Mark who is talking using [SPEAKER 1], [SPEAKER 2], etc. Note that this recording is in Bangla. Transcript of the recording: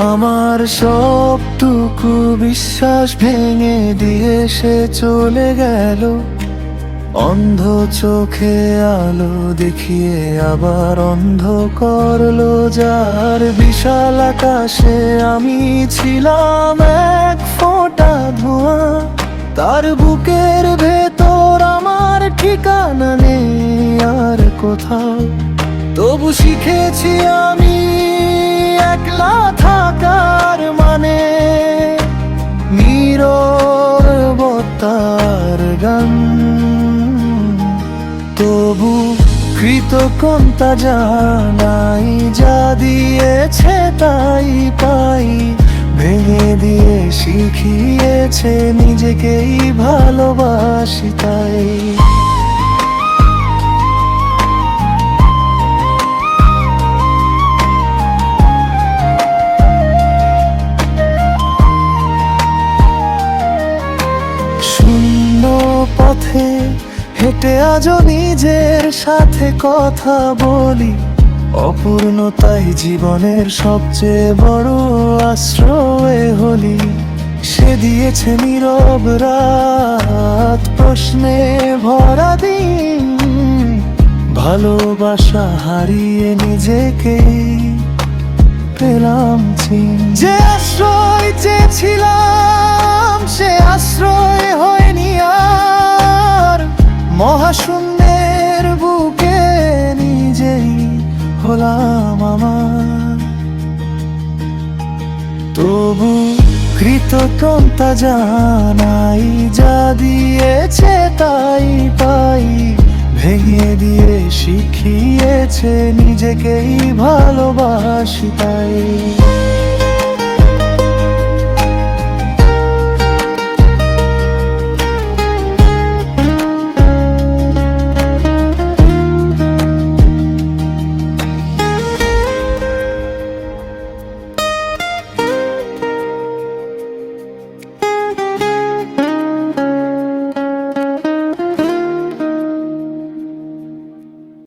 [SPEAKER 1] আমার সবটুকু বিশ্বাস ভেঙে দিয়ে সে চলে গেল। অন্ধ চোখে আলো দেখিয়ে আবার অন্ধ করল যার বিশাল আকাশে আমি ছিলাম এক ফোঁটা ধোঁয়া। তার বুকের ভেতর আমার ঠিকানা নেই আর কোথাও। তবু শিখেছি আমি নীরবতার গান। তবু কৃতজ্ঞতা জানাই যা দিয়েছে তাই পাই। ভেঙে দিয়ে শিখিয়েছে নিজেকেই ভালোবাসি তাই। পথে হেঁটে আজও নিজের সাথে কথা বলি। অপূর্ণতাই জীবনের সবচেয়ে বড় আশ্রয় হলি। সে দিয়েছে নীরব রাত, প্রশ্নে ভরা দিন। ভালোবাসা হারিয়ে নিজেকে পেলাম চিন। যে আশ্রয় চেয়েছিলাম মহাশূন্যের বুকে নিজেই হলাম আমার। তবু কৃতজ্ঞতা জানাই, যা দিয়েছে তাই পাই। ভেঙে দিয়ে শিখিয়েছে, নিজেকেই ভালোবাসি তাই।